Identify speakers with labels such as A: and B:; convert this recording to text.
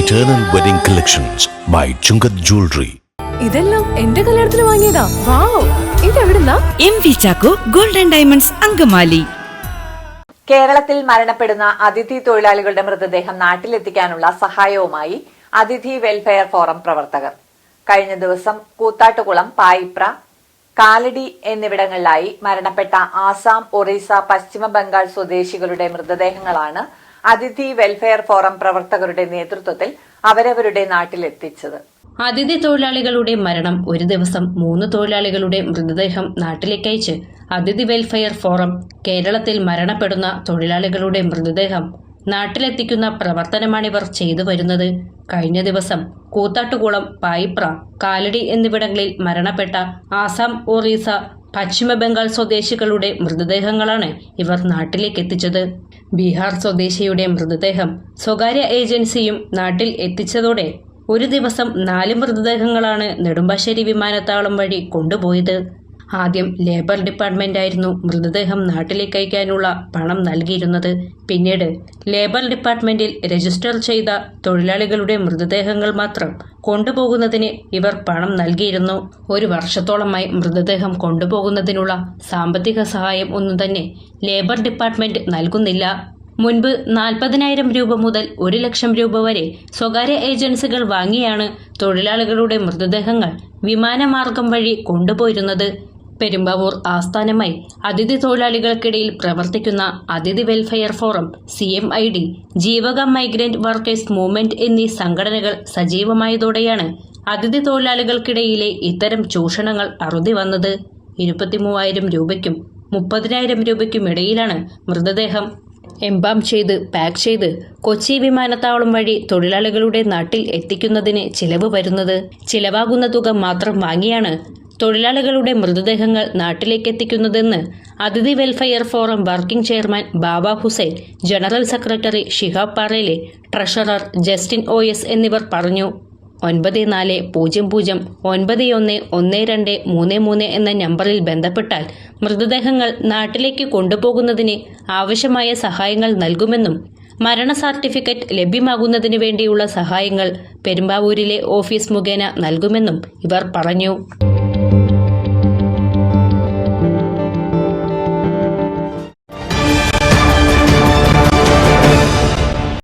A: Eternal Wedding Collections by Chungath Jewelry.
B: ഇതെല്ലാം എന്റെ കല്യാണത്തിന് വാങ്ങിയതാ. Wow. ഇതെവിടുന്നാ?
C: M V Chacko golden diamonds Angamaly.
D: കേരളത്തിൽ മരണപ്പെടുന്ന അതിഥി തൊഴിലാളികളുടെ മൃതദേഹം നാട്ടിലെത്തിക്കാനുള്ള സഹായവുമായി അതിഥി വെൽഫെയർ ഫോറം പ്രവർത്തകർ. കഴിഞ്ഞ ദിവസം കൂത്താട്ടുകുളം പായിപ്ര കാലടി എന്നിവിടങ്ങളിലായി മരണപ്പെട്ട ആസാം ഒറീസ പശ്ചിമ ബംഗാൾ സ്വദേശികളുടെ മൃതദേഹങ്ങളാണ് അതിഥി വെൽഫെയർ ഫോറം പ്രവർത്തകരുടെ നേതൃത്വത്തിൽ അവരവരുടെ നാട്ടിലെത്തിച്ചത്.
E: അതിഥി തൊഴിലാളികളുടെ മരണം ഒരു ദിവസം മൂന്ന് തൊഴിലാളികളുടെ മൃതദേഹം നാട്ടിലേക്കയച്ച് അതിഥി വെൽഫെയർ ഫോറം കേരളത്തിൽ മരണപ്പെടുന്ന തൊഴിലാളികളുടെ മൃതദേഹം നാട്ടിലെത്തിക്കുന്ന പ്രവർത്തനമാണിവർ ചെയ്തു വരുന്നത്. കഴിഞ്ഞ ദിവസം കൂത്താട്ടുകുളം പായിപ്ര കാലടി എന്നിവിടങ്ങളിൽ മരണപ്പെട്ട ആസാം ഒറീസ പശ്ചിമ ബംഗാൾ സ്വദേശികളുടെ മൃതദേഹങ്ങളാണ് ഇവർ നാട്ടിലേക്ക് എത്തിച്ചത് ബീഹാർ സ്വദേശിയുടെ മൃതദേഹം സ്വകാര്യ ഏജൻസിയും നാട്ടിൽ എത്തിച്ചതോടെ ഒരു ദിവസം നാല് മൃതദേഹങ്ങളാണ് നെടുമ്പാശ്ശേരി വിമാനത്താവളം വഴി കൊണ്ടുപോയത്. ആദ്യം ലേബർ ഡിപ്പാർട്ട്മെന്റായിരുന്നു മൃതദേഹം നാട്ടിലേക്ക് അയക്കാനുള്ള പണം നൽകിയിരുന്നത്. പിന്നീട് ലേബർ ഡിപ്പാർട്ട്മെന്റിൽ രജിസ്റ്റർ ചെയ്ത തൊഴിലാളികളുടെ മൃതദേഹങ്ങൾ മാത്രം കൊണ്ടുപോകുന്നതിന് ഇവർ പണം നൽകിയിരുന്നു. ഒരു വർഷത്തോളമായി മൃതദേഹം കൊണ്ടുപോകുന്നതിനുള്ള സാമ്പത്തിക സഹായം ഒന്നും തന്നെ ലേബർ ഡിപ്പാർട്ട്മെന്റ് നൽകുന്നില്ല. മുൻപ് നാൽപ്പതിനായിരം രൂപ മുതൽ ഒരു ലക്ഷം രൂപ വരെ സ്വകാര്യ ഏജൻസികൾ വാങ്ങിയാണ് തൊഴിലാളികളുടെ മൃതദേഹങ്ങൾ വിമാനമാർഗം വഴി കൊണ്ടുപോയിരുന്നത്. പെരുമ്പാവൂർ ആസ്ഥാനമായി അതിഥി തൊഴിലാളികൾക്കിടയിൽ പ്രവർത്തിക്കുന്ന അതിഥി welfare forum C M I D Jeevaka migrant workers movement എന്നീ സംഘടനകൾ സജീവമായതോടെയാണ് അതിഥി തൊഴിലാളികൾക്കിടയിലെ ഇത്തരം ചൂഷണങ്ങൾ അറുതി വന്നത്. ഇരുപത്തിമൂവായിരം രൂപയ്ക്കും മുപ്പതിനായിരം രൂപയ്ക്കും ഇടയിലാണ് മൃതദേഹം. എംബാം ചെയ്ത് പാക്ക് ചെയ്ത് കൊച്ചി വിമാനത്താവളം വഴി തൊഴിലാളികളുടെ നാട്ടിൽ എത്തിക്കുന്നതിന് ചിലവ് വരുന്നത്. ചിലവാകുന്ന തുക മാത്രം വാങ്ങിയാണ് തൊഴിലാളികളുടെ മൃതദേഹങ്ങൾ നാട്ടിലേക്ക് എത്തിക്കുന്നതെന്ന് Athithi welfare forum working chairman Baba Hussain general secretary Shihab പാറയിലെ treasurer Justin O S എന്നിവർ പറഞ്ഞു. ഒൻപത് നാല് പൂജ്യം പൂജ്യം ഒൻപത് ഒന്ന് ഒന്ന് രണ്ട് മൂന്ന് മൂന്ന് എന്ന നമ്പറിൽ ബന്ധപ്പെട്ടാൽ മൃതദേഹങ്ങൾ നാട്ടിലേക്ക് കൊണ്ടുപോകുന്നതിന് ആവശ്യമായ സഹായങ്ങൾ നൽകുമെന്നും മരണ സർട്ടിഫിക്കറ്റ് ലഭ്യമാകുന്നതിന് വേണ്ടിയുള്ള സഹായങ്ങൾ പെരുമ്പാവൂരിലെ ഓഫീസ് മുഖേന നൽകുമെന്നും ഇവർ പറഞ്ഞു.